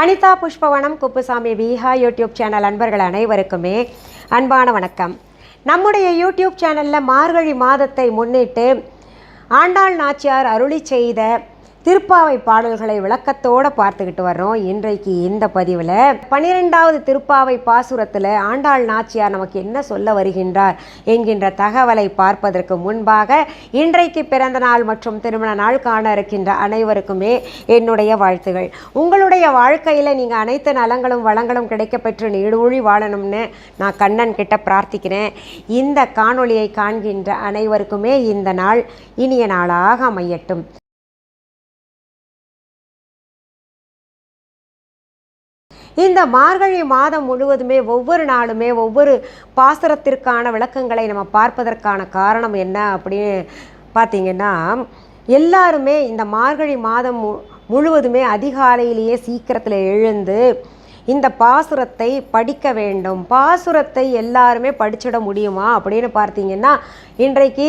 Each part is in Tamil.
அனிதா புஷ்பவனம் குப்புசாமி விஹா யூடியூப் சேனல் அன்பர்கள் அனைவருக்குமே அன்பான வணக்கம். நம்முடைய யூடியூப் சேனலில் மார்கழி மாதத்தை முன்னிட்டு ஆண்டாள் நாச்சியார் அருளி செய்த திருப்பாவை பாடல்களை விளக்கத்தோடு பார்த்துக்கிட்டு வர்றோம். இன்றைக்கு இந்த பதிவில் பன்னிரெண்டாவது திருப்பாவை பாசுரத்தில் ஆண்டாள் நாச்சியார் நமக்கு என்ன சொல்ல வருகின்றார் என்கின்ற தகவலை பார்ப்பதற்கு முன்பாக இன்றைக்கு பிறந்த நாள் மற்றும் திருமண நாள் காண இருக்கின்ற அனைவருக்குமே என்னுடைய வாழ்த்துகள். உங்களுடைய வாழ்க்கையில் நீங்கள் அனைத்து நலங்களும் வளங்களும் கிடைக்கப்பெற்று நீடூழி வாழணும்னு நான் கண்ணன் கிட்ட பிரார்த்திக்கிறேன். இந்த காணொளியை காண்கின்ற அனைவருக்குமே இந்த நாள் இனிய நாளாக அமையட்டும். இந்த மார்கழி மாதம் முழுவதுமே ஒவ்வொரு நாளுமே ஒவ்வொரு பாசுரத்திற்கான விளக்கங்களை நம்ம பார்ப்பதற்கான காரணம் என்ன அப்படின்னு பார்த்தீங்கன்னா எல்லாருமே இந்த மார்கழி மாதம் மு முழுவதுமே அதிகாலையிலேயே சீக்கிரத்தில் எழுந்து இந்த பாசுரத்தை படிக்க வேண்டும். பாசுரத்தை எல்லாருமே படிச்சிட முடியுமா அப்படின்னு பார்த்தீங்கன்னா இன்றைக்கு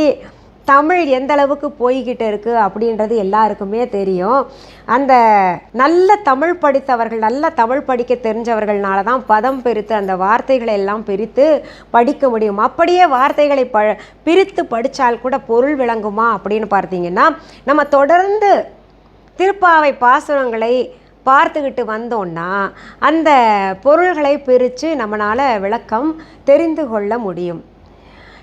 தமிழ் எந்த அளவுக்கு போய்கிட்டு இருக்குது அப்படின்றது எல்லாருக்குமே தெரியும். அந்த நல்ல தமிழ் படித்தவர்கள் நல்ல தமிழ் படிக்க தெரிஞ்சவர்கள்னால தான் பதம் பிரித்து அந்த வார்த்தைகளை எல்லாம் பிரித்து படிக்க முடியும். அப்படியே வார்த்தைகளை ப பிரித்து படித்தால் கூட பொருள் விளங்குமா அப்படின்னு பார்த்தீங்கன்னா நம்ம தொடர்ந்து திருப்பாவை பாசுரங்களை பார்த்துக்கிட்டு வந்தோன்னா அந்த பொருள்களை பிரித்து நம்மளால் விளக்கம் தெரிந்து கொள்ள முடியும்.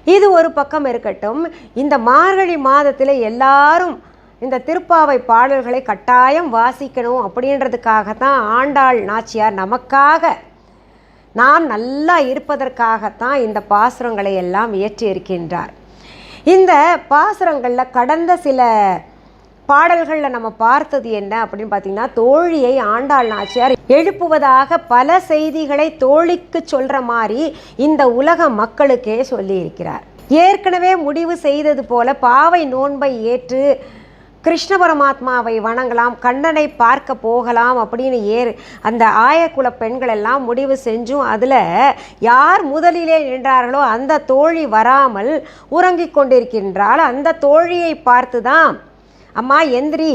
இது ஒரு பக்கம் இருக்கட்டும். இந்த மார்கழி மாதத்தில் எல்லாரும் இந்த திருப்பாவை பாடல்களை கட்டாயம் வாசிக்கணும் அப்படின்றதுக்காக தான் ஆண்டாள் நாச்சியார் நமக்காக நாம் நல்லா இருப்பதற்காகத்தான் இந்த பாசுரங்களை எல்லாம் இயற்றி இருக்கின்றார் இந்த பாசுரங்களில் கடந்த சில பாடல்களில் நம்ம பார்த்தது என்ன அப்படின்னு பார்த்தீங்கன்னா தோழியை ஆண்டாள் நாச்சியார் எழுப்புவதாக பல செய்திகளை தோழிக்கு சொல்கிற மாதிரி இந்த உலக மக்களுக்கே சொல்லியிருக்கிறார். ஏற்கனவே முடிவு செய்தது போல பாவை நோன்பை ஏற்று கிருஷ்ண பரமாத்மாவை வணங்கலாம் கண்ணனை பார்க்க போகலாம் அப்படின்னு ஏர் அந்த ஆயக்குல பெண்கள் எல்லாம் முடிவு செஞ்சும் அதில் யார் முதலிலே நின்றார்களோ அந்த தோழி வராமல் உறங்கிக் கொண்டிருக்கின்றால் அந்த தோழியை பார்த்து தான் அம்மா எந்திரி.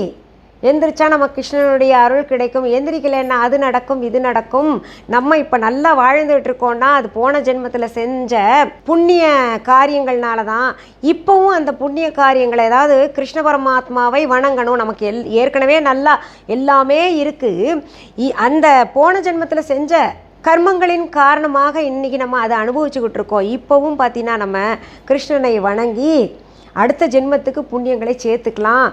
எந்திரிச்சா நம்ம கிருஷ்ணனுடைய அருள் கிடைக்கும். எந்திரிக்கலைன்னா அது நடக்கும் இது நடக்கும். நம்ம இப்போ நல்லா வாழ்ந்துட்டு இருக்கோம்னா அது போன ஜென்மத்தில் செஞ்ச புண்ணிய காரியங்கள்னால தான் இப்போவும் அந்த புண்ணிய காரியங்களை ஏதாவது கிருஷ்ண பரமாத்மாவை வணங்கணும். நமக்கு எல் ஏற்கனவே நல்லா எல்லாமே இருக்குது அந்த போன ஜென்மத்தில் செஞ்ச கர்மங்களின் காரணமாக இன்றைக்கி நம்ம அதை அனுபவிச்சுக்கிட்டு இருக்கோம். இப்போவும் பார்த்தீங்கன்னா நம்ம கிருஷ்ணனை வணங்கி அடுத்த ஜென்மத்துக்கு புண்ணியங்களை சேர்த்துக்கலாம்.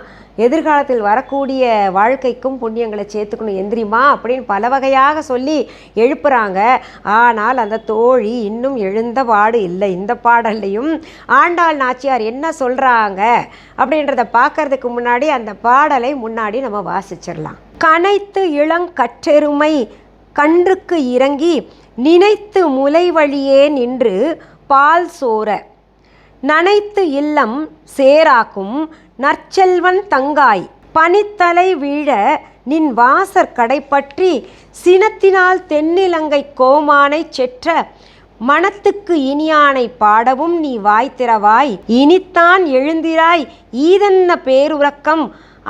எதிர்காலத்தில் வரக்கூடிய வாழ்க்கைக்கும் புண்ணியங்களை சேர்த்துக்கணும். எந்திரிமா அப்படின்னு பல வகையாக சொல்லி எழுப்புறாங்க. ஆனால் அந்த தோழி இன்னும் எழுந்த பாடு இல்லை. இந்த பாடல்லையும் ஆண்டாள் நாச்சியார் என்ன சொல்கிறாங்க அப்படின்றத பார்க்கறதுக்கு முன்னாடி அந்த பாடலை முன்னாடி நம்ம வாசிச்சிடலாம். கனைத்து இளங்கற்றெருமை கன்றுக்கு இறங்கி நினைத்து முலை வழியே நின்று பால் சோற நனைத்து இல்லம் சேராக்கும் நற்செல்வன் தங்காய். பனித்தலை வீழ நின் வாசற் கடைப்பற்றி சினத்தினால் தென்னிலங்கை கோமானை செற்ற மனத்துக்கு இனியானை பாடவும் நீ வாய்த்திறவாய் இனித்தான் எழுந்திராய் ஈதன்ன பேருறக்கம்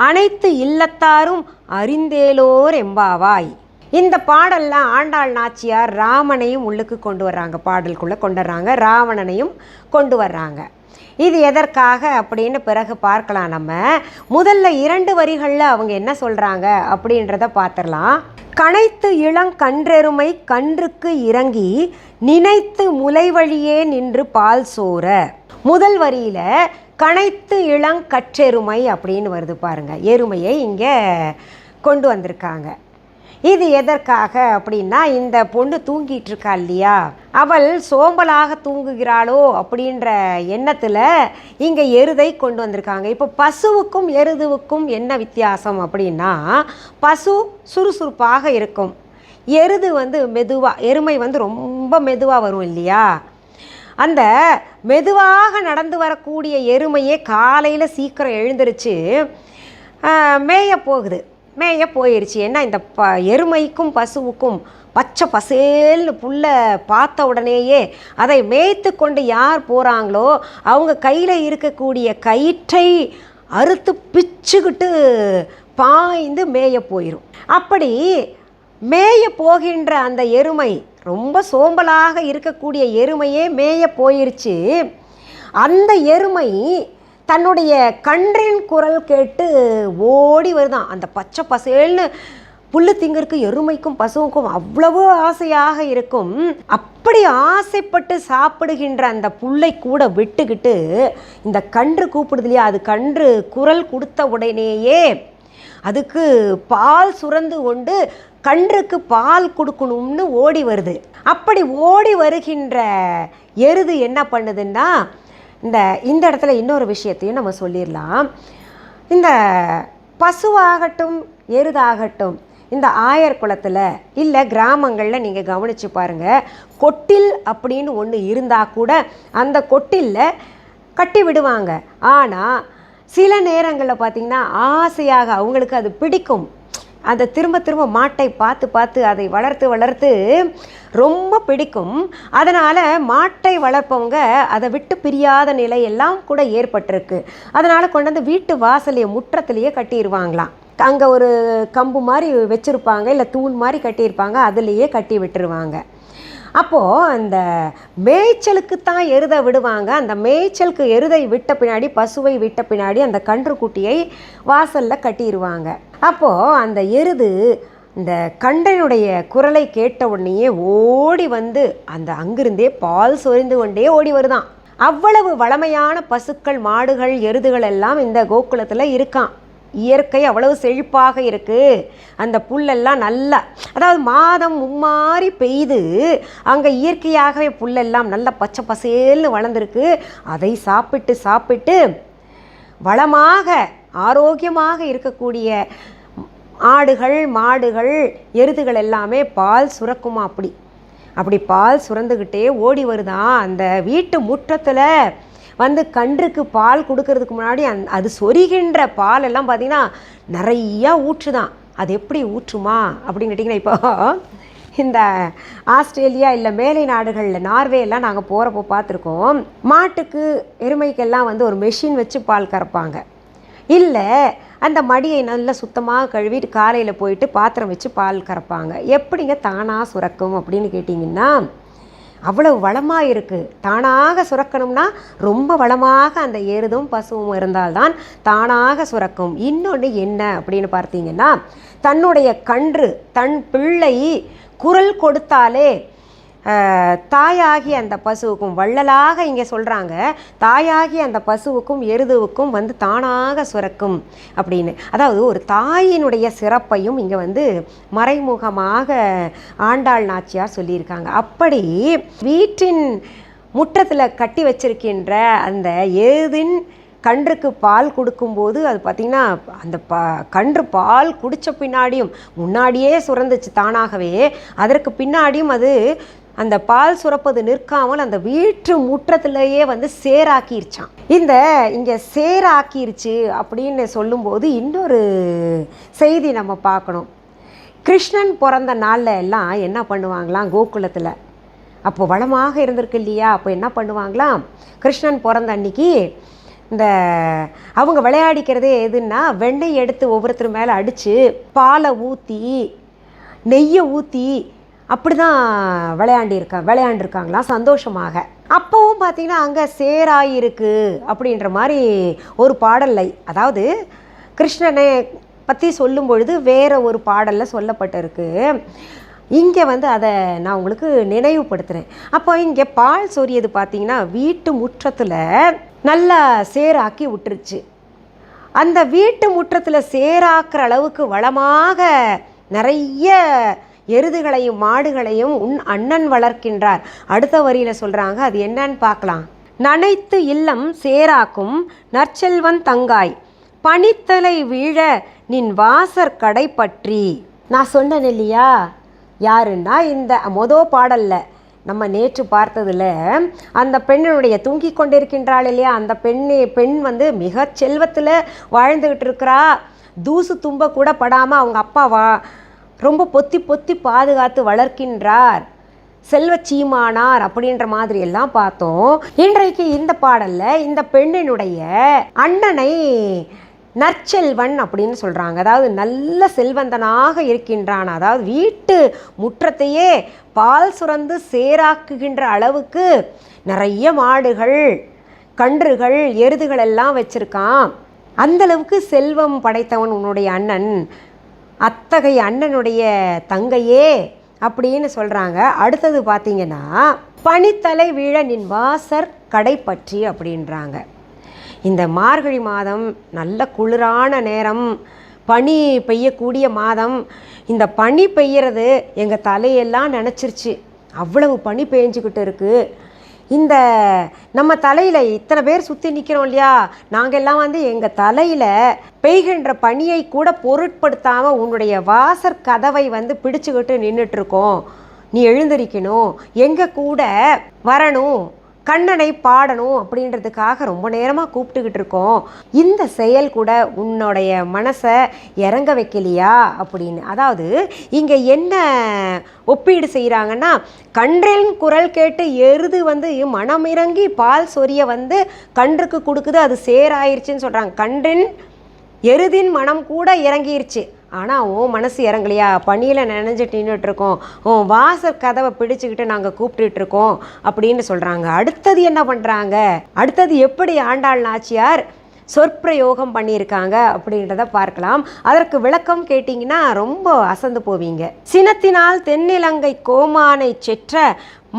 அனைத்து இல்லத்தாரும் அறிந்தேலோர் எம்பாவாய். இந்த பாடல்லாம் ஆண்டாள் நாச்சியார் ராமனையும் உள்ளுக்கு கொண்டு வர்றாங்க. பாடலுக்குள்ளே கொண்டு வர்றாங்க ராவணனையும் கொண்டு வர்றாங்க. இது எதற்காக அப்படின்னு பிறகு பார்க்கலாம் நம்ம. முதல்ல இரண்டு வரிகளில் அவங்க என்ன சொல்கிறாங்க அப்படின்றத பார்த்துடலாம் கனைத்து இளங்கன்றெருமை கன்றுக்கு இறங்கி நினைத்து முலை வழியே நின்று பால் சோற. முதல் வரியில் கனைத்து இளங்கற்றெருமை அப்படின்னு வருது பாருங்கள் எருமையை இங்கே கொண்டு வந்திருக்காங்க. இது எதற்காக அப்படின்னா இந்த பொண்ணு தூங்கிட்டு இருக்கா இல்லையா? அவள் சோம்பலாக தூங்குகிறாளோ அப்படின்ற எண்ணத்தில் இங்கே எருதை கொண்டு வந்திருக்காங்க. இப்போ பசுவுக்கும் எருதுவுக்கும் என்ன வித்தியாசம் அப்படின்னா பசு சுறுசுறுப்பாக இருக்கும். எருது வந்து மெதுவாக எருமை வந்து ரொம்ப மெதுவாக வரும் இல்லையா? அந்த மெதுவாக நடந்து வரக்கூடிய எருமையே காலையில் சீக்கிரம் எழுந்திருச்சு மேய போகுது. மேய போயிடுச்சு ஏன்னா இந்த ப எருமைக்கும் பசுவுக்கும் பச்சை பசேல்னு புல்லை பார்த்த உடனேயே அதை மேய்த்து கொண்டு யார் போகிறாங்களோ அவங்க கையில் இருக்கக்கூடிய கயிற்றை அறுத்து பிச்சுக்கிட்டு பாய்ந்து மேய போயிடும் அப்படி மேய போகின்ற அந்த எருமை ரொம்ப சோம்பலாக இருக்கக்கூடிய எருமையே மேய போயிருச்சு. அந்த எருமை தன்னுடைய கன்றின் குரல் கேட்டு ஓடி வருதான். அந்த பச்சை பசேல்னு புல்லு திங்கருக்கு எருமைக்கும் பசுவுக்கும் அவ்வளவு ஆசையாக இருக்கும். அப்படி ஆசைப்பட்டு சாப்பிடுகின்ற அந்த புல்லை கூட விட்டுக்கிட்டு இந்த கன்று கூப்பிடுது இல்லையா? அது கன்று குரல் கொடுத்த உடனேயே அதுக்கு பால் சுரந்து கொண்டு கன்றுக்கு பால் கொடுக்கணும்னு ஓடி வருது. அப்படி ஓடி வருகின்ற எருது என்ன பண்ணுதுன்னா இந்த இந்த இடத்துல இன்னொரு விஷயத்தையும் நம்ம சொல்லிடலாம். இந்த பசுவாகட்டும் எருதாகட்டும் இந்த ஆயர் குளத்தில் இல்லை கிராமங்களில் நீங்கள் கவனித்து பாருங்கள் கொட்டில் அப்படின்னு ஒன்று இருந்தால் கூட அந்த கொட்டிலில் கட்டி விடுவாங்க. ஆனால் சில நேரங்களில் பார்த்திங்கன்னா ஆசையாக அவங்களுக்கு அது பிடிக்கும். அந்த திரும்ப திரும்ப மாட்டை பார்த்து பார்த்து அதை வளர்த்து வளர்த்து ரொம்ப பிடிக்கும். அதனால் மாட்டை வளர்ப்பவங்க அதை விட்டு பிரியாத நிலை எல்லாம் கூட ஏற்பட்டிருக்கு. அதனால் கொண்டு வந்து வீட்டு வாசலையே முற்றத்துலேயே கட்டிடுவாங்களாம் அங்கே ஒரு கம்பு மாதிரி வச்சுருப்பாங்க இல்லை தூண் மாதிரி கட்டியிருப்பாங்க அதுலேயே கட்டி விட்டுருவாங்க. அப்போது அந்த மேய்ச்சலுக்கு தான் எருதை விடுவாங்க. அந்த மேய்ச்சலுக்கு எருதை விட்ட பின்னாடி பசுவை விட்ட பின்னாடி அந்த கன்றுக்குட்டியை வாசலில் கட்டிடுவாங்க அப்போது அந்த எருது இந்த கண்டனுடைய குரலை கேட்ட உடனேயே ஓடி வந்து அந்த அங்கிருந்தே பால் சொரிந்து கொண்டே ஓடி வருதான். அவ்வளவு வளமையான பசுக்கள் மாடுகள் எருதுகள் எல்லாம் இந்த கோகுலத்தில் இருக்கான் இயற்கை அவ்வளவு செழிப்பாக இருக்குது அந்த புல்லெல்லாம் நல்லா அதாவது மாதம் மும்மாறி பெய்து அங்கே இயற்கையாகவே புல்லெல்லாம் நல்லா பச்சை பசேல்னு வளர்ந்துருக்கு. அதை சாப்பிட்டு சாப்பிட்டு வளமாக ஆரோக்கியமாக இருக்கக்கூடிய ஆடுகள் மாடுகள் எருதுகள் எல்லாமே பால் சுரக்குமா அப்படி? அப்படி பால் சுரந்துக்கிட்டே ஓடி வருதான் அந்த வீட்டு முற்றத்தில் வந்து கன்றுக்கு பால் கொடுக்கறதுக்கு முன்னாடி அந் அது சொரிகின்ற பால் எல்லாம் பார்த்திங்கன்னா நிறையா ஊற்றுதான். அது எப்படி ஊற்றுமா அப்படின்னு கேட்டிங்கன்னா இப்போ இந்த ஆஸ்திரேலியா இல்லை மேலை நாடுகளில் நார்வே எல்லாம் நாங்கள் போகிறப்போ பார்த்துருக்கோம் மாட்டுக்கு எருமைக்கெல்லாம் வந்து ஒரு மெஷின் வச்சு பால் கறப்பாங்க. இல்லை அந்த மடியை நல்லா சுத்தமாக கழுவிட்டு காலையில் போயிட்டு பாத்திரம் வச்சு பால் கறப்பாங்க. எப்படிங்க தானாக சுரக்கும் அப்படின்னு கேட்டிங்கன்னா அவ்வளவு வளமாக இருக்குது தானாக சுரக்கணும்னா ரொம்ப வளமாக அந்த எருதும் பசுவும் இருந்தால்தான் தானாக சுரக்கும். இன்னொன்று என்ன அப்படின்னு பார்த்தீங்கன்னா தன்னுடைய கன்று தன் பிள்ளை குரல் கொடுத்தாலே தாயாகி அந்த பசுவுக்கும் வள்ளலாக இங்கே சொல்கிறாங்க தாயாகி அந்த பசுவுக்கும் எருதுவுக்கும் வந்து தானாக சுரக்கும் அப்படின்னு. அதாவது ஒரு தாயினுடைய சிறப்பையும் இங்கே வந்து மறைமுகமாக ஆண்டாள் நாச்சியார் சொல்லியிருக்காங்க. அப்படி வீட்டின் முற்றத்தில் கட்டி வச்சிருக்கின்ற அந்த எருதின் கன்றுக்கு பால் கொடுக்கும்போது அது பார்த்திங்கன்னா அந்த ப கன்று பால் குடித்த பின்னாடியும் முன்னாடியே சுரந்துச்சு தானாகவே. அதற்கு பின்னாடியும் அது அந்த பால் சுரப்பது நிற்காமல் அந்த வீட்டு முற்றத்திலேயே வந்து சேராக்கிருச்சான். இந்த இங்கே சேராக்கிருச்சு அப்படின்னு சொல்லும்போது இன்னொரு செய்தி நம்ம பார்க்கணும். கிருஷ்ணன் பிறந்த நாளில் எல்லாம் என்ன பண்ணுவாங்களாம் கோகுலத்தில்? அப்போ வளமாக இருந்திருக்கு இல்லையா? அப்போ என்ன பண்ணுவாங்களாம்? கிருஷ்ணன் பிறந்த அன்னைக்கு இந்த அவங்க விளையாடிக்கிறதே எதுன்னா வெண்ணெய் எடுத்து ஒவ்வொருத்தர் மேலே அடித்து பாலை ஊற்றி நெய்யை ஊற்றி அப்படி தான் விளையாண்டிருக்கா விளையாண்டுருக்காங்களாம் சந்தோஷமாக. அப்போவும் பார்த்தீங்கன்னா அங்கே சேராயிருக்கு அப்படின்ற மாதிரி ஒரு பாடலை அதாவது கிருஷ்ணனை பற்றி சொல்லும் பொழுது வேறு ஒரு பாடலில் சொல்லப்பட்டிருக்கு. இங்கே வந்து அதை நான் உங்களுக்கு நினைவுபடுத்துகிறேன் அப்போ இங்கே பால் சொரியது பார்த்தீங்கன்னா வீட்டு முற்றத்தில் நல்லா சேராக்கி விட்டுருச்சு. அந்த வீட்டு முற்றத்தில் சேராக்குற அளவுக்கு வளமாக நிறைய எருதுகளையும் மாடுகளையும் உன் அண்ணன் வளர்க்கின்றார். அடுத்த வரியில் சொல்கிறாங்க அது என்னன்னு பார்க்கலாம். நனைத்து இல்லம் சேராக்கும் நற்செல்வன் தங்காய் பனித்தலை வீழ நின் வாசற் கடை பற்றி நான் சொன்னேன் இல்லையா? யாருன்னா இந்த மொதோ பாடலில் நம்ம நேற்று பார்த்ததில் அந்த பெண்ணினுடைய தூங்கி கொண்டிருக்கின்றாள் இல்லையா? அந்த பெண்ணு பெண் வந்து மிக செல்வத்தில் வாழ்ந்துக்கிட்டு இருக்கிறா. தூசு தும்ப கூட படாமல் அவங்க அப்பா வா ரொம்ப பொத்தி பொத்தி பாதுகாத்து வளர்க்கின்றார். செல்வ சீமானார் அப்படின்ற மாதிரி எல்லாம் பார்த்தோம். இன்றைக்கு இந்த பாடலில் இந்த பெண்ணினுடைய அண்ணனை நற்செல்வன் அப்படின்னு சொல்கிறாங்க அதாவது நல்ல செல்வந்தனாக இருக்கின்றான். அதாவது வீட்டு முற்றத்தையே பால் சுரந்து சேராக்குகின்ற அளவுக்கு நிறைய மாடுகள் கன்றுகள் எருதுகள் எல்லாம் வச்சிருக்கான். அந்த அளவுக்கு செல்வம் படைத்தவன் உன்னுடைய அண்ணன். அத்தகைய அண்ணனுடைய தங்கையே அப்படின்னு சொல்கிறாங்க அடுத்தது பார்த்தீங்கன்னா பனித்தலை வீழ நின் வாசர் கடை பற்றி அப்படின்றாங்க. இந்த மார்கழி மாதம் நல்ல குளிரான நேரம் பனி பெய்யக்கூடிய மாதம். இந்த பனி பெய்யறது எங்கள் தலையெல்லாம் நினச்சிருச்சு. அவ்வளவு பனி பெஞ்சுக்கிட்டு இருக்குது இந்த நம்ம தலையில் இத்தனை பேர் சுற்றி நிற்கிறோம் இல்லையா? நாங்கள் எல்லாம் வந்து எங்கள் தலையில் பெய்கின்ற பணியை கூட பொருட்படுத்தாமல் உன்னுடைய வாசற் கதவை வந்து பிடிச்சுக்கிட்டு நின்றுட்டுருக்கோம் நீ எழுந்திருக்கணும். எங்கள் கூட வரணும். கண்ணனை பாடணும் அப்படின்றதுக்காக ரொம்ப நேரமாக கூப்பிட்டுக்கிட்டு இருக்கோம். இந்த செயல் கூட உன்னுடைய மனசை இறங்க வைக்கலையா அப்படின்னு. அதாவது இங்கே என்ன ஒப்பீடு செய்கிறாங்கன்னா கன்றின் குரல் கேட்டு எருது வந்து மனமிறங்கி பால் சொரிய வந்து கன்றுக்கு கொடுக்குது அது சேராயிருச்சுன்னு சொல்கிறாங்க கன்றின் எருதின் மனம் கூட இறங்கிருச்சு. ஆனால் உன் மனசு இறங்கலையா? பனியில் நினைஞ்சிட்டு நின்றுட்டு இருக்கோம். உன் வாசல் கதவை பிடிச்சிக்கிட்டு நாங்கள் கூப்பிட்டுட்டு இருக்கோம் அப்படின்னு சொல்கிறாங்க அடுத்தது என்ன பண்ணுறாங்க அடுத்தது எப்படி ஆண்டாள் நாச்சியார் சொற்பிரயோகம் பண்ணியிருக்காங்க அப்படின்றத பார்க்கலாம். அதற்கு விளக்கம் கேட்டிங்கன்னா ரொம்ப அசந்து போவீங்க. சினத்தினால் தென்னிலங்கை கோமானை செற்ற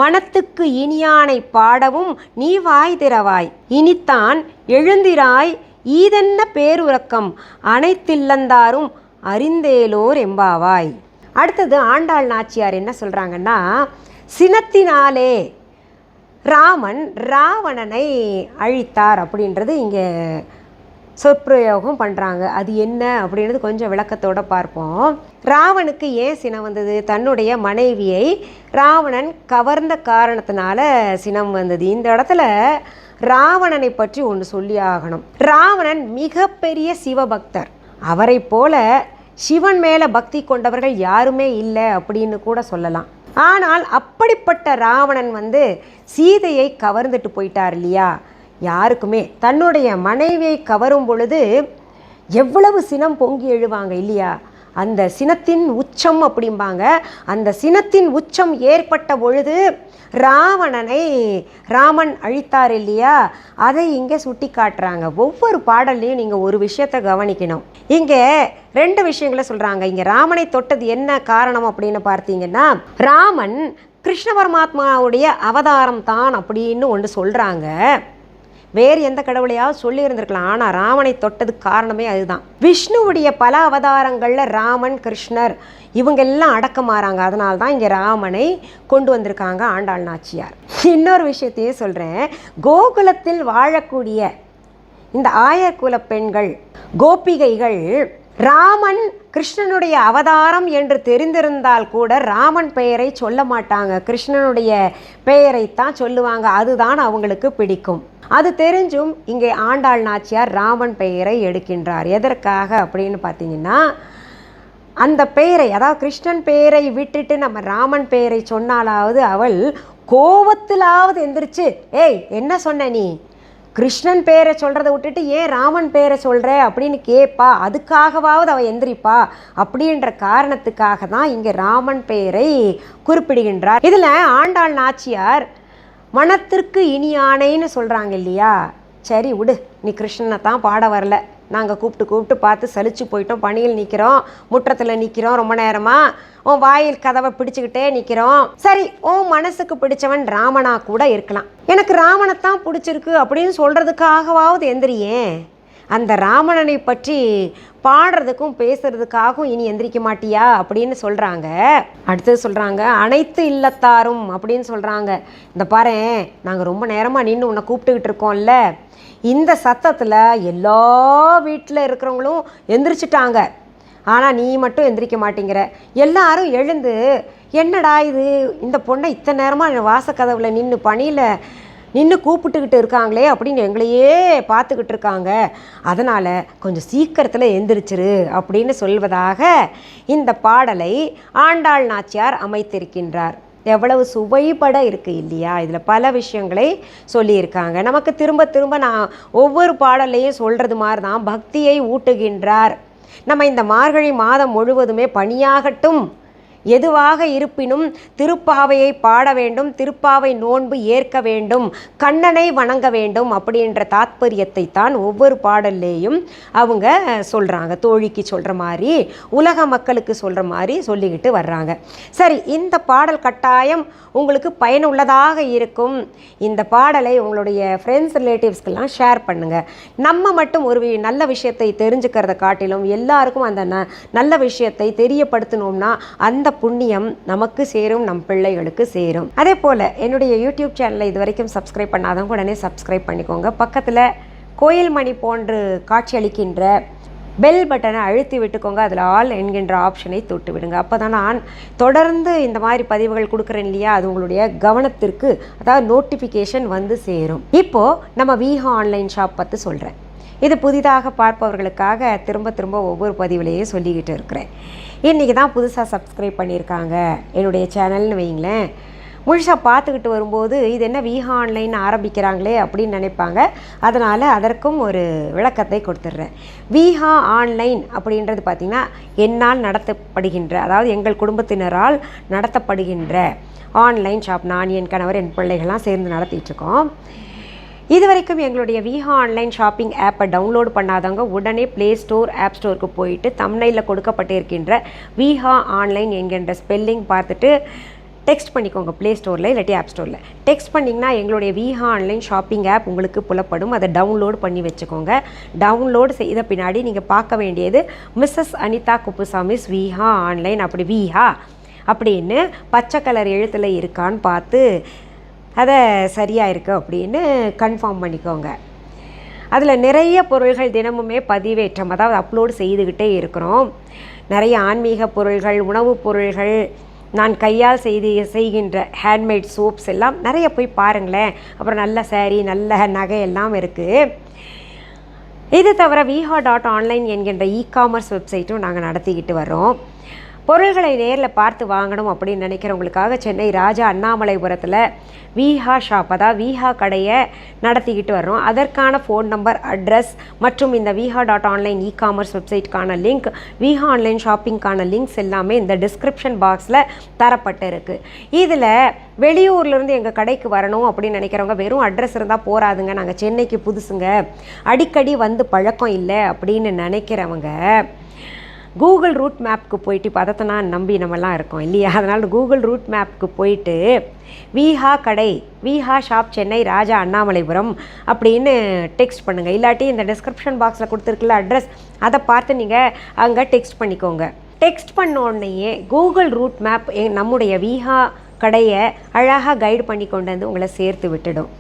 மனத்துக்கு இனியானை பாடவும் நீ வாய் திறவாய். இனித்தான் எழுந்திராய். ஈதென்ன பேருறக்கம்? அனைத்தில்லந்தாரும் அறிந்தேலோர் எம்பாவாய். அடுத்தது ஆண்டாள் நாச்சியார் என்ன சொல்கிறாங்கன்னா சினத்தினாலே ராமன் ராவணனை அழித்தார் அப்படின்றது இங்கே சொற்பிரயோகம் பண்ணுறாங்க அது என்ன அப்படின்றது கொஞ்சம் விளக்கத்தோடு பார்ப்போம். ராவனுக்கு ஏன் சினம் வந்தது? தன்னுடைய மனைவியை ராவணன் கவர்ந்த காரணத்தினால சினம் வந்தது. இந்த இடத்துல ராவணனை பற்றி ஒன்று சொல்லி ஆகணும் ராவணன் மிகப்பெரிய சிவபக்தர். அவரை போல சிவன் மேலே பக்தி கொண்டவர்கள் யாருமே இல்லை அப்படின்னு கூட சொல்லலாம். ஆனால் அப்படிப்பட்ட ராவணன் வந்து சீதையை கவர்ந்துட்டு போயிட்டார் இல்லையா? யாருக்குமே. தன்னுடைய மனைவியை கவரும் பொழுது எவ்வளவு சினம் பொங்கி எழுவாங்க இல்லையா? அந்த சினத்தின் உச்சம் அப்படிம்பாங்க. அந்த சினத்தின் உச்சம் ஏற்பட்ட பொழுது ராவணனை ராமன் அழித்தார் இல்லையா? அதை இங்கே சுட்டி காட்டுறாங்க ஒவ்வொரு பாடல்லையும் நீங்கள் ஒரு விஷயத்தை கவனிக்கணும். இங்கே ரெண்டு விஷயங்களை சொல்கிறாங்க இங்கே ராமனை தொட்டது என்ன காரணம் அப்படின்னு பார்த்தீங்கன்னா ராமன் கிருஷ்ண பரமாத்மாவுடைய அவதாரம் தான் அப்படின்னு ஒன்று சொல்கிறாங்க வேறு எந்த கடவுளையாவது சொல்லியிருந்திருக்கலாம். ஆனால் ராமனை தொட்டதுக்கு காரணமே அதுதான். விஷ்ணுவுடைய பல அவதாரங்களில் ராமன் கிருஷ்ணர் இவங்க எல்லாம் அடக்கமாறாங்க. அதனால தான் இங்கே ராமனை கொண்டு வந்திருக்காங்க ஆண்டாள் நாச்சியார். இன்னொரு விஷயத்தையும் சொல்கிறேன் கோகுலத்தில் வாழக்கூடிய இந்த ஆயர்குல பெண்கள் கோபிகைகள் ராமன் கிருஷ்ணனுடைய அவதாரம் என்று தெரிந்திருந்தால் கூட ராமன் பெயரை சொல்ல மாட்டாங்க. கிருஷ்ணனுடைய பெயரைத்தான் சொல்லுவாங்க. அதுதான் அவங்களுக்கு பிடிக்கும். அது தெரிஞ்சும் இங்கே ஆண்டாள் நாச்சியார் ராமன் பெயரை எடுக்கின்றார். எதற்காக அப்படின்னு பார்த்தீங்கன்னா அந்த பெயரை அதாவது கிருஷ்ணன் பெயரை விட்டுட்டு நம்ம ராமன் பெயரை சொன்னாலாவது அவள் கோவத்திலாவது எந்திரிச்சு ஏய் என்ன சொன்ன நீ? கிருஷ்ணன் பேரை சொல்கிறத விட்டுட்டு ஏன் ராமன் பேரை சொல்கிற அப்படின்னு கேட்பா அதுக்காகவாவது அவள் எந்திரிப்பா. அப்படின்ற காரணத்துக்காக தான் இங்கே ராமன் பெயரை குறிப்பிடுகின்றார். இதில் ஆண்டாள் நாச்சியார் மனத்திற்கு இனியானைன்னு சொல்கிறாங்க இல்லையா? சரி விடு. நீ கிருஷ்ணனை தான் பாட வரல. நாங்கள் கூப்பிட்டு கூப்பிட்டு பார்த்து சலிச்சு போயிட்டோம். பணியில் நிற்கிறோம் முற்றத்தில் நிற்கிறோம் ரொம்ப நேரமாக உன் வாயில் கதவை பிடிச்சிக்கிட்டே நிற்கிறோம் சரி உன் மனசுக்கு பிடிச்சவன் ராமனா கூட இருக்கலாம். எனக்கு ராமனைத்தான் பிடிச்சிருக்கு அப்படின்னு சொல்கிறதுக்காகவாவது எந்திரியே. அந்த ராமணனை பற்றி பாடுறதுக்கும் பேசுறதுக்காகவும் இனி எந்திரிக்க மாட்டியா அப்படின்னு சொல்கிறாங்க அடுத்தது சொல்கிறாங்க அனைத்து இல்லத்தாரும் அப்படின்னு சொல்கிறாங்க இந்த பாரு நாங்கள் ரொம்ப நேரமாக நின்று உன்னை கூப்பிட்டுக்கிட்டு இருக்கோம்ல. இந்த சத்தத்தில் எல்லா வீட்டில் இருக்கிறவங்களும் எந்திரிச்சிட்டாங்க. ஆனால் நீ மட்டும் எந்திரிக்க மாட்டேங்கிற. எல்லாரும் எழுந்து என்னடா இது? இந்த பொண்ணை இத்தனை நேரமாக வாசக்கதவில் நின்று பணியில் நின்று கூப்பிட்டுக்கிட்டு இருக்காங்களே அப்படின்னு எங்களையே பார்த்துக்கிட்டு இருக்காங்க. அதனால் கொஞ்சம் சீக்கிரத்தில் எந்திரிச்சிரு அப்படின்னு சொல்வதாக இந்த பாடலை ஆண்டாள் நாச்சியார் அமைத்திருக்கின்றார். எவ்வளவு சுவைபட இருக்குது இல்லையா? இதில் பல விஷயங்களை சொல்லியிருக்காங்க. நமக்கு திரும்ப திரும்ப நான் ஒவ்வொரு பாடலையும் சொல்கிறது மாதிரி தான் பக்தியை ஊட்டுகின்றார். நம்ம இந்த மார்கழி மாதம் முழுவதுமே பணியாகட்டும் எதுவாக இருப்பினும் திருப்பாவையை பாட வேண்டும் திருப்பாவை நோன்பு ஏற்க வேண்டும் கண்ணனை வணங்க வேண்டும் அப்படின்ற தாத்பரியத்தை தான் ஒவ்வொரு பாடல்லையும் அவங்க சொல்கிறாங்க தோழிக்கு சொல்கிற மாதிரி உலக மக்களுக்கு சொல்கிற மாதிரி சொல்லிக்கிட்டு வர்றாங்க. சரி இந்த பாடல் கட்டாயம் உங்களுக்கு பயனுள்ளதாக இருக்கும். இந்த பாடலை உங்களுடைய ஃப்ரெண்ட்ஸ் ரிலேட்டிவ்ஸ்க்கெல்லாம் ஷேர் பண்ணுங்கள் நம்ம மட்டும் ஒரு நல்ல விஷயத்தை தெரிஞ்சுக்கிறத காட்டிலும் எல்லாருக்கும் அந்த ந நல்ல விஷயத்தை தெரியப்படுத்தணும்னா அந்த புண்ணியம் நமக்கு சேரும் நம் பிள்ளைகளுக்கு சேரும். அதே போல் என்னுடைய யூடியூப் சேனலை இது வரைக்கும் சப்ஸ்கிரைப் பண்ணாதவங்க உடனே சப்ஸ்கிரைப் பண்ணிக்கோங்க. பக்கத்தில் கோயில் மணி போன்று காட்சியளிக்கின்ற பெல் பட்டனை அழுத்தி விட்டுக்கோங்க. அதில் ஆல் என்கின்ற ஆப்ஷனை தொட்டு விடுங்க. அப்போ தான் நான் தொடர்ந்து இந்த மாதிரி பதிவுகள் கொடுக்குறேன் இல்லையா? அது உங்களுடைய கவனத்திற்கு அதாவது நோட்டிஃபிகேஷன் வந்து சேரும். இப்போது நம்ம வீஹா ஆன்லைன் ஷாப் பற்றி சொல்கிறேன் இது புதிதாக பார்ப்பவர்களுக்காக திரும்ப திரும்ப ஒவ்வொரு பதிவுலேயும் சொல்லிக்கிட்டு இருக்கிறேன். இன்றைக்கி தான் புதுசாக சப்ஸ்கிரைப் பண்ணியிருக்காங்க. என்னுடைய சேனல்னு வைங்களேன் முழுசாக பார்த்துக்கிட்டு வரும்போது இது என்ன விஹா ஆன்லைன் ஆரம்பிக்கிறாங்களே அப்படின்னு நினைப்பாங்க. அதனால் அதற்கும் ஒரு விளக்கத்தை கொடுத்துட்றேன். வீஹா ஆன்லைன் அப்படின்றது பார்த்திங்கன்னா என்னால் நடத்தப்படுகின்ற அதாவது எங்கள் குடும்பத்தினரால் நடத்தப்படுகின்ற ஆன்லைன் ஷாப் நான் என் கணவர் என் பிள்ளைகள்லாம் சேர்ந்து நடத்திட்டுருக்கோம் இது வரைக்கும் எங்களுடைய விஹா ஆன்லைன் ஷாப்பிங் ஆப்பை டவுன்லோட் பண்ணாதவங்க உடனே ப்ளே ஸ்டோர் ஆப் ஸ்டோருக்கு போயிட்டு தம்னையில் கொடுக்கப்பட்டிருக்கின்ற விஹா ஆன்லைன் என்கின்ற ஸ்பெல்லிங் பார்த்துட்டு டெக்ஸ்ட் பண்ணிக்கோங்க ப்ளே ஸ்டோரில் இல்லாட்டி ஆப் ஸ்டோரில் டெக்ஸ்ட் பண்ணிங்கன்னா எங்களுடைய விஹா ஆன்லைன் ஷாப்பிங் ஆப் உங்களுக்கு புலப்படும். அதை டவுன்லோட் பண்ணி வச்சுக்கோங்க. டவுன்லோட் செய்த பின்னாடி நீங்கள் பார்க்க வேண்டியது மிஸ்ஸஸ் அனிதா குப்புசாமிஸ் விஹா ஆன்லைன் அப்படி விஹா அப்படின்னு பச்சை கலர் எழுத்தில் இருக்கான்னு பார்த்து அதை சரியாக இருக்குது அப்படின்னு கன்ஃபார்ம் பண்ணிக்கோங்க. அதில் நிறைய பொருள்கள் தினமுமே பதிவேற்றம் அதாவது அப்லோட் செய்துக்கிட்டே இருக்கிறோம். நிறைய ஆன்மீக பொருள்கள் உணவுப் பொருள்கள் நான் கையால் செய்து செய்கின்ற ஹேண்ட்மேட் சோப்ஸ் எல்லாம் நிறைய போய் பாருங்களேன். அப்புறம் நல்ல சேரீ நல்ல நகை எல்லாம் இருக்குது இது தவிர விஹா டாட் ஆன்லைன் என்கின்ற இ காமர்ஸ் வெப்சைட்டும் நாங்கள் நடத்திக்கிட்டு வரோம் பொருள்களை நேரில் பார்த்து வாங்கணும் அப்படின்னு நினைக்கிறவங்களுக்காக சென்னை ராஜா அண்ணாமலைபுரத்தில் விஹா ஷாப் அதாவது விஹா கடையை நடத்திக்கிட்டு வர்றோம். அதற்கான ஃபோன் நம்பர் அட்ரஸ் மற்றும் இந்த Viha dot online e commerce வெப்சைட்கான link Viha online ஷாப்பிங்க்கான லிங்க்ஸ் எல்லாமே இந்த டிஸ்கிரிப்ஷன் பாக்ஸில் தரப்பட்டு இருக்குது இதில் வெளியூர்லேருந்து எங்கள் கடைக்கு வரணும் அப்படின்னு நினைக்கிறவங்க வெறும் அட்ரஸ் இருந்தால் போகாதுங்க நாங்கள் சென்னைக்கு புதுசுங்க. அடிக்கடி வந்து பழக்கம் இல்லை அப்படின்னு நினைக்கிறவங்க கூகுள் ரூட் மேப்க்கு போயிட்டு இப்போ அதைத்தான் நான் நம்பி நம்மலாம் இருக்கோம் இல்லையா? அதனால் கூகுள் ரூட் மேப்க்கு போயிட்டு விஹா கடை விஹா ஷாப் சென்னை ராஜா அண்ணாமலைபுரம் அப்படின்னு டெக்ஸ்ட் பண்ணுங்கள் இல்லாட்டி இந்த டிஸ்கிரிப்ஷன் பாக்ஸில் கொடுத்துருக்குல்ல அட்ரஸ் அதை பார்த்து நீங்கள் அங்கே டெக்ஸ்ட் பண்ணிக்கோங்க. டெக்ஸ்ட் பண்ணோடனேயே கூகுள் ரூட் மேப் நம்முடைய விஹா கடையை அழகாக கைடு பண்ணி கொண்டு வந்து உங்களை சேர்த்து விட்டுடும்.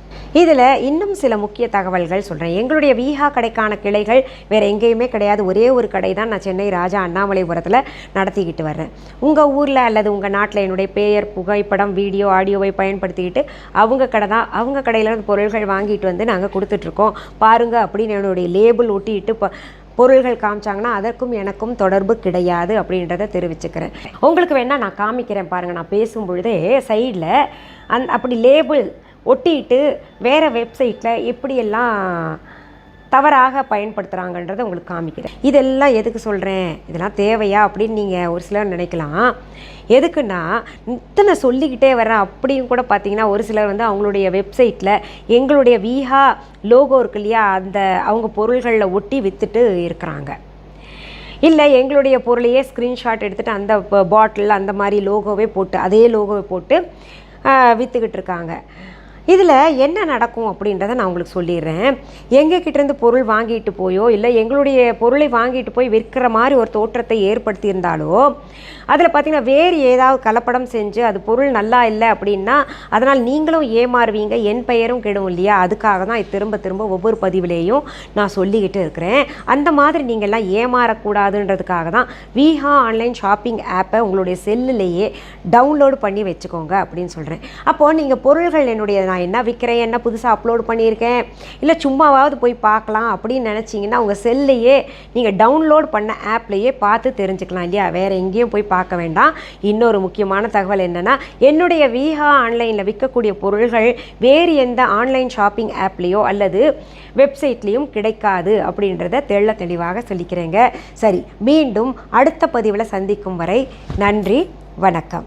இதில் இன்னும் சில முக்கிய தகவல்கள் சொல்கிறேன் எங்களுடைய விஹா கடைக்கான கிளைகள் வேறு எங்கேயுமே கிடையாது. ஒரே ஒரு கடை தான் நான் சென்னை ராஜா அண்ணாமலைபுரத்தில் நடத்திக்கிட்டு வர்றேன். உங்கள் ஊரில் அல்லது உங்கள் நாட்டில் என்னுடைய பெயர் புகைப்படம் வீடியோ ஆடியோவை பயன்படுத்திக்கிட்டு அவங்க கடை தான் அவங்க கடையில் பொருள்கள் வாங்கிட்டு வந்து நாங்கள் கொடுத்துட்ருக்கோம் பாருங்கள் அப்படின்னு என்னுடைய லேபிள் ஒட்டிட்டு ப பொருள்கள் காமிச்சாங்கன்னா அதற்கும் எனக்கும் தொடர்பு கிடையாது அப்படின்றத தெரிவிச்சுக்கிறேன். உங்களுக்கு வேணால் நான் காமிக்கிறேன் பாருங்கள் நான் பேசும் பொழுதே சைடில் அந் அப்படி லேபிள் ஒட்டிட்டு வேறு வெப்சைட்டில் எப்படியெல்லாம் தவறாக பயன்படுத்துகிறாங்கன்றதை உங்களுக்கு காமிக்கிறேன் இதெல்லாம் எதுக்கு சொல்கிறேன் இதெல்லாம் தேவையா? அப்படின்னு நீங்கள் ஒரு சிலர் நினைக்கலாம். எதுக்குன்னா இத்தனை சொல்லிக்கிட்டே வரேன் அப்படியும் கூட பார்த்தீங்கன்னா ஒரு சிலர் வந்து அவங்களுடைய வெப்சைட்டில் எங்களுடைய வீஹா லோகோ இருக்கு இல்லையா? அந்த அவங்க பொருள்களில் ஒட்டி விற்றுட்டு இருக்கிறாங்க. இல்லை எங்களுடைய பொருளையே ஸ்க்ரீன்ஷாட் எடுத்துகிட்டு அந்த பாட்டில் அந்த மாதிரி லோகோவே போட்டு அதே லோகோவை போட்டு விற்றுக்கிட்டு இருக்காங்க. இதில் என்ன நடக்கும் அப்படின்றத நான் உங்களுக்கு சொல்லிடுறேன். எங்கள் கிட்டேருந்து பொருள் வாங்கிட்டு போயோ இல்லை எங்களுடைய பொருளை வாங்கிட்டு போய் விற்கிற மாதிரி ஒரு தோற்றத்தை ஏற்படுத்தியிருந்தாலோ அதில் பார்த்தீங்கன்னா வேறு ஏதாவது கலப்படம் செஞ்சு அது பொருள் நல்லா இல்லை அப்படின்னா அதனால் நீங்களும் ஏமாறுவீங்க என் பெயரும் கெடும் இல்லையா? அதுக்காக தான் இது திரும்ப திரும்ப ஒவ்வொரு பதிவிலேயும் நான் சொல்லிக்கிட்டு இருக்கிறேன். அந்த மாதிரி நீங்கள்லாம் ஏமாறக்கூடாதுன்றதுக்காக தான் விஹா ஆன்லைன் ஷாப்பிங் ஆப்பை உங்களுடைய செல்லுலேயே டவுன்லோடு பண்ணி வச்சுக்கோங்க அப்படின்னு சொல்கிறேன் அப்போது நீங்கள் பொருள்கள் என்னுடைய நான் என்ன விற்கிறேன் என்ன புதுசாக அப்லோட் பண்ணியிருக்கேன் இல்லை சும்மாவாவது போய் பார்க்கலாம் அப்படின்னு நினச்சிங்கன்னா உங்கள் செல்லையே நீங்கள் டவுன்லோட் பண்ண ஆப்லேயே பார்த்து தெரிஞ்சுக்கலாம் இல்லையா? வேறு எங்கேயும் போய் பார்க்க வேண்டாம். இன்னொரு முக்கியமான தகவல் என்னென்னா என்னுடைய விஹா ஆன்லைனில் விற்கக்கூடிய பொருள்கள் வேறு எந்த ஆன்லைன் ஷாப்பிங் ஆப்லேயோ அல்லது வெப்சைட்லேயும் கிடைக்காது அப்படின்றத தெள்ள தெளிவாக சொல்லிக்கிறேங்க. சரி மீண்டும் அடுத்த பதிவில் சந்திக்கும் வரை நன்றி வணக்கம்.